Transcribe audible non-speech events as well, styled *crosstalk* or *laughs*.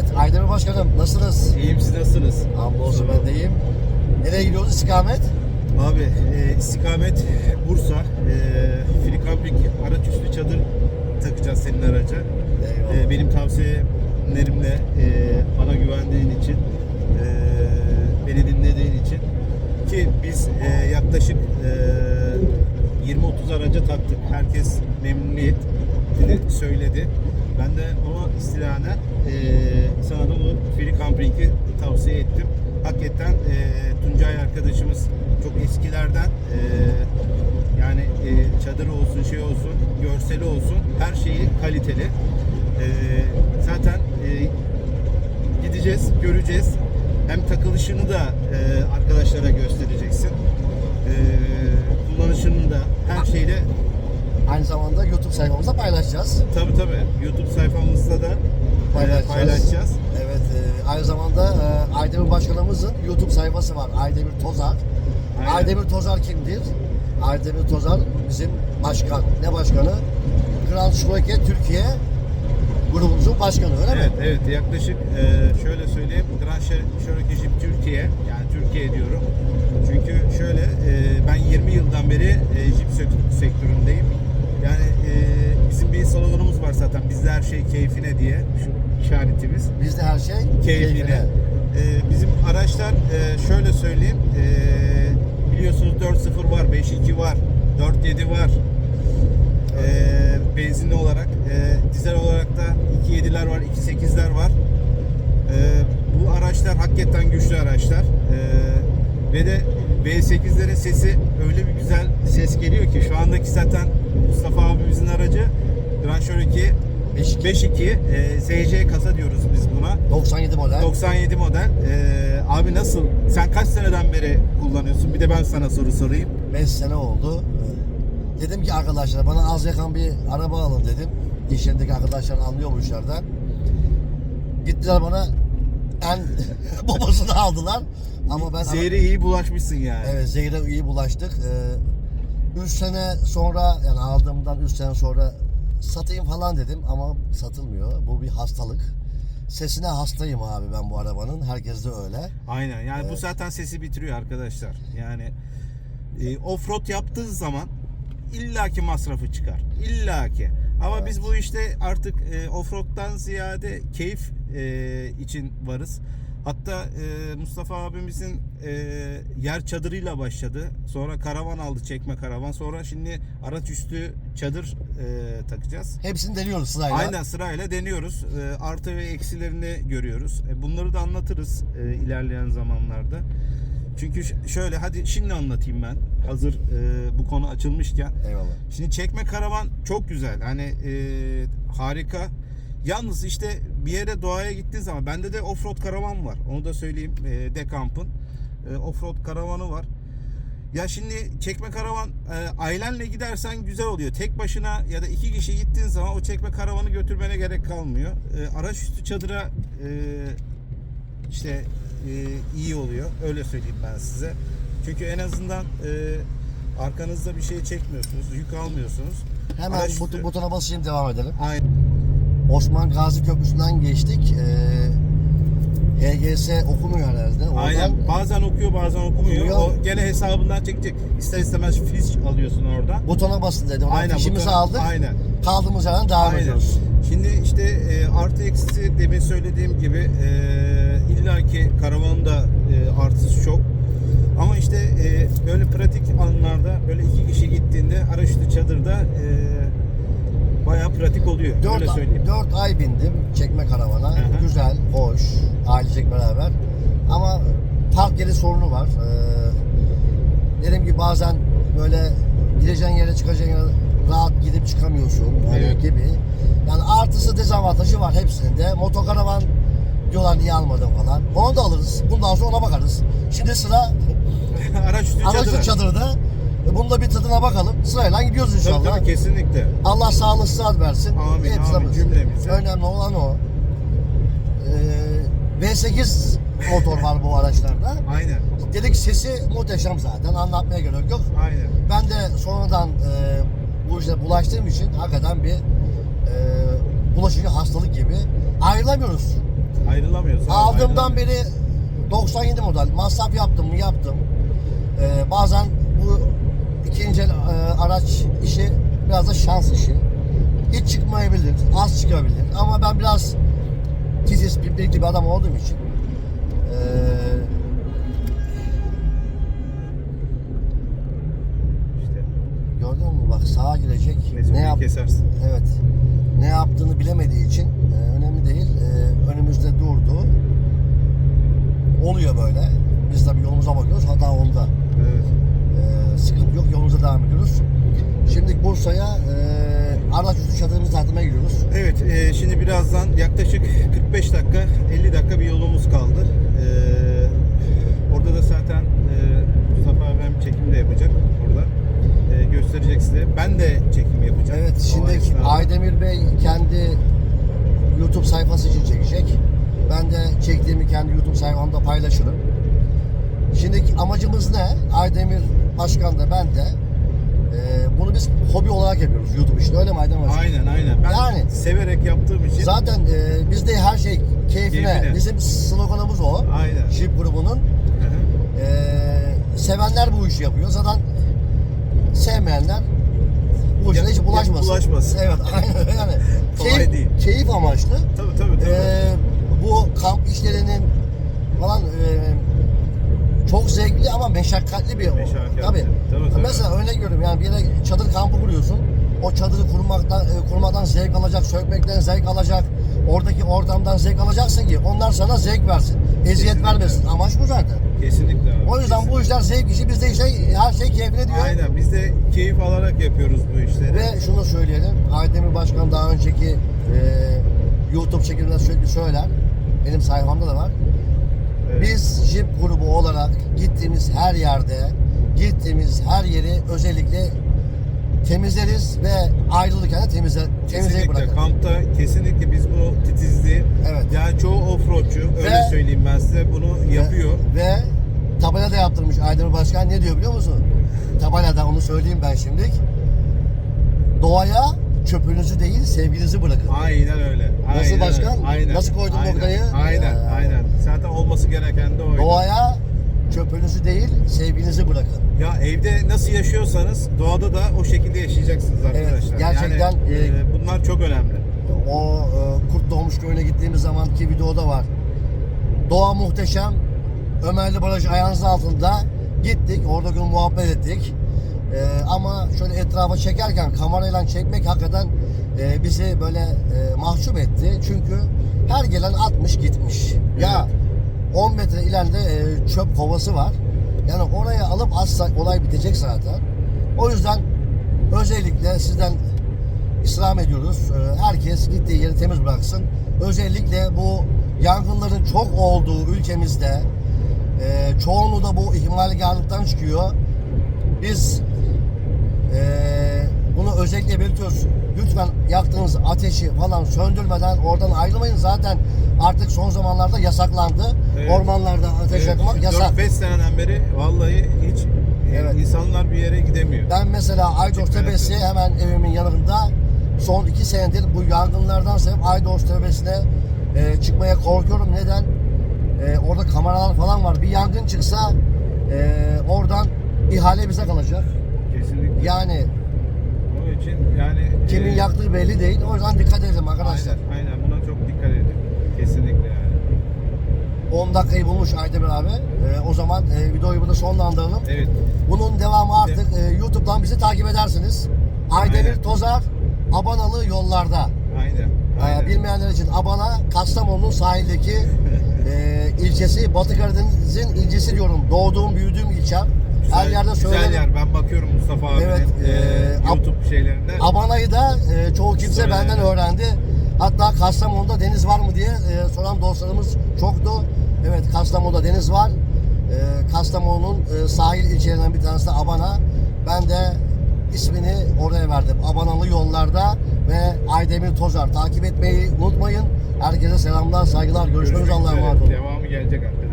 Evet Aydemir Başkanım nasılsınız? İyiyim siz nasılsınız? Hamdolsun ben de iyiyim. Nereye gidiyoruz istikamet? Abi e, istikamet Bursa. E, Free Camping araç üstü çadır takacağız senin araca. Eyvallah. E, benim tavsiyelerimle e, bana güvendiğin için e, beni dinlediğin için ki biz e, yaklaşık e, 20-30 araca taktık. Herkes memnuniyetini söyledi. Ben de ona istinaden e, sana da bu Free Camping'i tavsiye ettim. Hakikaten e, Tuncay arkadaşımız çok eskilerden e, yani e, çadırı olsun şey olsun görseli olsun her şeyi kaliteli. E, zaten e, gideceğiz, göreceğiz. Hem takılışını da e, arkadaşlara göstereceksin. E, kullanışını da her şeyle Aynı zamanda YouTube sayfamızda paylaşacağız. tabi tabi YouTube sayfamızda da e, Paylaşacağız. paylaşacağız. Evet e, aynı zamanda e, Aydemir Başkanımızın YouTube sayfası var. Aydemir Tozar. Aynen. Aydemir Tozar kimdir? Aydemir Tozar bizim başkan. Ne başkanı? Grand Şurake Türkiye grubumuzun başkanı öyle Evet, mi? evet. Yaklaşık e, şöyle söyleyeyim. Grand Jeep Türkiye, yani Türkiye diyorum. Çünkü şöyle, e, ben 20 yıldan beri e, sek- sektöründeyim. Yani e, bizim bir sloganımız var zaten. Bizde her şey keyfine diye şu işaretimiz. Bizde her şey Keyfine. E, bizim araçlar e, şöyle söyleyeyim. E, biliyorsunuz 4.0 var, 5.2 var, 4.7 var. E, benzinli olarak, e, dizel olarak da 2.7'ler var, 2.8'ler var. E, bu araçlar hakikaten güçlü araçlar. E, ve de V8'lerin sesi öyle bir güzel ses geliyor ki şu andaki zaten Mustafa abimizin aracı Grand Cherokee 5.2. 5.2 e, ZC kasa diyoruz biz buna. 97 model. 97 model. E, abi nasıl? Sen kaç seneden beri kullanıyorsun? Bir de ben sana soru sorayım. 5 sene oldu. Dedim ki arkadaşlar bana az yakan bir araba alın dedim. İş yerindeki arkadaşlar anlıyor bu işlerden. Gittiler bana en *laughs* babasını aldılar. Ama ben Zehri iyi bulaşmışsın yani. evet zehre iyi bulaştık. 3 sene sonra yani aldığımdan 3 sene sonra satayım falan dedim ama satılmıyor. Bu bir hastalık. Sesine hastayım abi ben bu arabanın. Herkes de öyle. Aynen. Yani bu Evet. zaten sesi bitiriyor arkadaşlar. Yani e, offroad yaptığı zaman illaki masrafı çıkar. İllaki. Ama Evet. biz bu işte artık e, offroad'dan ziyade keyif e, için varız. Hatta e, Mustafa abimizin e, yer çadırıyla başladı. Sonra karavan aldı, çekme karavan. Sonra şimdi araç üstü çadır e, takacağız. Hepsini deniyoruz sırayla. Aynen sırayla deniyoruz. E, artı ve eksilerini görüyoruz. E, bunları da anlatırız e, ilerleyen zamanlarda. Çünkü şöyle hadi şimdi anlatayım ben. Hazır e, bu konu açılmışken. Eyvallah. Şimdi çekme karavan çok güzel. Hani e, harika. Yalnız işte bir yere doğaya gittiğin zaman bende de offroad karavan var. Onu da söyleyeyim. E, Dekamp'ın e, offroad karavanı var. Ya şimdi çekme karavan e, ailenle gidersen güzel oluyor. Tek başına ya da iki kişi gittiğin zaman o çekme karavanı götürmene gerek kalmıyor. E, araç üstü çadıra e, işte iyi oluyor. Öyle söyleyeyim ben size. Çünkü en azından e, arkanızda bir şey çekmiyorsunuz, yük almıyorsunuz. Hemen Araç but- butona basayım devam edelim. Aynen. Osman Gazi Köprüsü'nden geçtik. Ee, HGS okumuyor herhalde. Oradan Aynen. Bazen okuyor, bazen okumuyor. Okuyor. O gene hesabından çekecek. İster istemez fiş alıyorsun orada. Butona basın dedi. Oradan Aynen, fişimizi butona- aldık. aynen. Kaldığımız yerden devam Aynen. ediyoruz. Şimdi işte e, artı eksisi demin söylediğim gibi e, illaki karavanın da e, artısı çok. Ama işte e, böyle pratik anlarda böyle iki kişi gittiğinde araçlı çadırda e, bayağı pratik oluyor. Öyle 4, söyleyeyim. 4 ay bindim çekme karavana. hı. Güzel, hoş, ailecek beraber. Ama park yeri sorunu var. Ee, dediğim gibi bazen böyle gideceğin yere çıkacağın yere rahat gidip çıkamıyorsun. Yani Evet. gibi. Yani artısı dezavantajı var hepsinin de. Motokaravan diyorlar niye almadın falan. Onu da alırız. Bundan sonra ona bakarız. Şimdi sıra *laughs* Araç üstü çadıra. çadırda. E, Bunun da bir tadına bakalım. Sırayla gidiyoruz Tabii inşallah. tabii kesinlikle. Allah sağlık sıhhat versin. Amin, Hepsi amin cümlemize. Önemli olan o. Ee, V8 motor var bu araçlarda. Aynen. Dedik sesi muhteşem zaten. Anlatmaya gerek yok. Aynen. Ben de sonradan e, bu işe bulaştığım için hakikaten bir bulaşıcı hastalık gibi ayrılamıyoruz. Ayrılamıyoruz. abi, Aldığımdan beri 97 model. Masraf yaptım mı yaptım. Ee, bazen bu ikinci el e, araç işi biraz da şans işi. Hiç çıkmayabilir, az çıkabilir. Ama ben biraz titiz, bir bir adam olduğum için ee, İşte gördün mü bak sağa girecek. Ne mesafeyi yap? kesersin. Evet. Ne yaptığını bilemediği için e, önemli değil. E, önümüzde durdu. Oluyor böyle. Biz tabii yolumuza bakıyoruz. Hata onda. Evet. E, sıkıntı yok. Yolumuza devam ediyoruz. Şimdi Bursa'ya e, araç üstü çadırımızı tartmaya gidiyoruz. Evet, e, şimdi birazdan yaklaşık 45 dakika, 50 dakika bir yolumuz kaldı. E, orada da zaten e, Mustafa abim çekim de yapacak orada. E, gösterecek size. Ben de çekim yapacağım. Evet O şimdi esnada. Aydemir Bey kendi YouTube sayfası için çekecek. Ben de çektiğimi kendi YouTube sayfamda paylaşırım. Şimdi amacımız ne? Aydemir Başkan da ben de e, bunu biz hobi olarak yapıyoruz YouTube için. Öyle mi Aydemir Başkan? Aynen aynen. Ben Yani- severek yaptığım için. Zaten e, bizde her şey keyfine. Keyfine. Bizim sloganımız o. Aynen. Jeep grubunun. Hı hı. E, sevenler bu işi yapıyor. Zaten sevmeyenler bu işe hiç bulaşmasın. bulaşmasın. Evet aynen yani. *laughs* Kolay keyif, değil. keyif amaçlı. Tabii tabii tabii. E, bu kamp işlerinin falan e, çok zevkli ama meşakkatli bir Meşakkatli. Tabii. Tabii, tabii. Mesela örnek veriyorum yani bir yere çadır kampı kuruyorsun. O çadırı kurmaktan e, kurmadan zevk alacak, sökmekten zevk alacak. Oradaki ortamdan zevk alacaksın ki onlar sana zevk versin. Eziyet Kesinlikle. vermesin. Amaç bu zaten. Kesinlikle abi. O yüzden bu işler zevk işi. Bizde işte her şey keyfine diyor. Aynen. Biz de keyif alarak yapıyoruz bu işleri. Ve şunu söyleyelim. Aydemir Başkan daha önceki e, YouTube çekimlerinde sürekli söyler. Benim sayfamda da var. Evet. Biz Jeep grubu olarak gittiğimiz her yerde, gittiğimiz her yeri özellikle temizleriz ve ayrılırken de temizle, temizleyip bırakırız. kampta kesinlikle biz bu titizliği Evet. yani çoğu offroadçu öyle Ve- söyleyeyim ben size bunu yapıyor. Ve, ve tabela da yaptırmış Aydemir Başkan. Ne diyor biliyor musun? Tabelada onu söyleyeyim ben şimdilik. Doğaya çöpünüzü değil sevginizi bırakın. Aynen öyle. Nasıl Aynen başkan? öyle. Aynen. Nasıl koydun aynen. noktayı? Aynen, Ya. aynen. Zaten olması gereken de oydu. Doğaya çöpünüzü değil sevginizi bırakın. Ya evde nasıl yaşıyorsanız doğada da o şekilde yaşayacaksınız arkadaşlar. gerçekten, yani, e, e, bunlar çok önemli. O e, Kurt Doğmuş Köyü'ne gittiğimiz zamanki videoda var. Doğa muhteşem. Ömerli Baraj ayağınızın altında gittik. Orada gün muhabbet ettik. E, ama şöyle etrafa çekerken kamerayla çekmek hakikaten e, bizi böyle e, mahcup etti. Çünkü her gelen 60 gitmiş. Ya 10 metre ileride e, çöp kovası var. Yani oraya alıp atsak olay bitecek zaten. O yüzden özellikle sizden istirham ediyoruz. Ee, Herkes gittiği yeri temiz bıraksın. Özellikle bu yangınların çok olduğu ülkemizde e, çoğunluğu da bu ihmalkarlıktan çıkıyor. Biz e, bunu özellikle belirtiyoruz. Lütfen yaktığınız ateşi falan söndürmeden oradan ayrılmayın. Zaten artık son zamanlarda yasaklandı. Evet. Ormanlarda ateş yakmak yasak. 4-5 seneden beri vallahi hiç Evet. insanlar bir yere gidemiyor. Ben mesela Aydos Tepesi hemen evimin yanında son iki senedir bu yangınlardan sebep Aydos Tepesi'ne e, çıkmaya korkuyorum. Neden? E, orada kameralar falan var. Bir yangın çıksa e, oradan ihale bize kalacak. Kesinlikle. Yani Onun için yani kimin e, yaktığı belli değil. O yüzden dikkat edelim arkadaşlar. Aynen, aynen buna çok dikkat edin. Kesinlikle yani. 10 dakikayı bulmuş Aydemir abi. E, o zaman e, videoyu burada sonlandıralım. Evet. Bunun devamı artık e, YouTube'dan bizi takip edersiniz. Aydemir Aynen. Tozar, Abanalı yollarda. Aynen. Ee, aynen. bilmeyenler için Abana, Kastamonu'nun sahildeki *laughs* e, ilçesi, Batı Karadeniz'in ilçesi diyorum. Doğduğum, büyüdüğüm ilçem. Her Güzel- yerde Güzel söylerim. yer. Ben bakıyorum Mustafa abinin Evet, e, e, YouTube şeylerinde. Abana'yı da e, çoğu kimse Söylerim. benden öğrendi. Hatta Kastamonu'da deniz var mı diye e, soran dostlarımız çoktu. Evet, Kastamonu'da deniz var. E, Kastamonu'nun e, sahil ilçelerinden bir tanesi de Abana. Ben de ismini oraya verdim. Abanalı yollarda ve Aydemir Tozar. Takip etmeyi unutmayın. Herkese selamlar, saygılar. Görüşmek üzere. Allah'a emanet olun. Devamı gelecek arkadaşlar.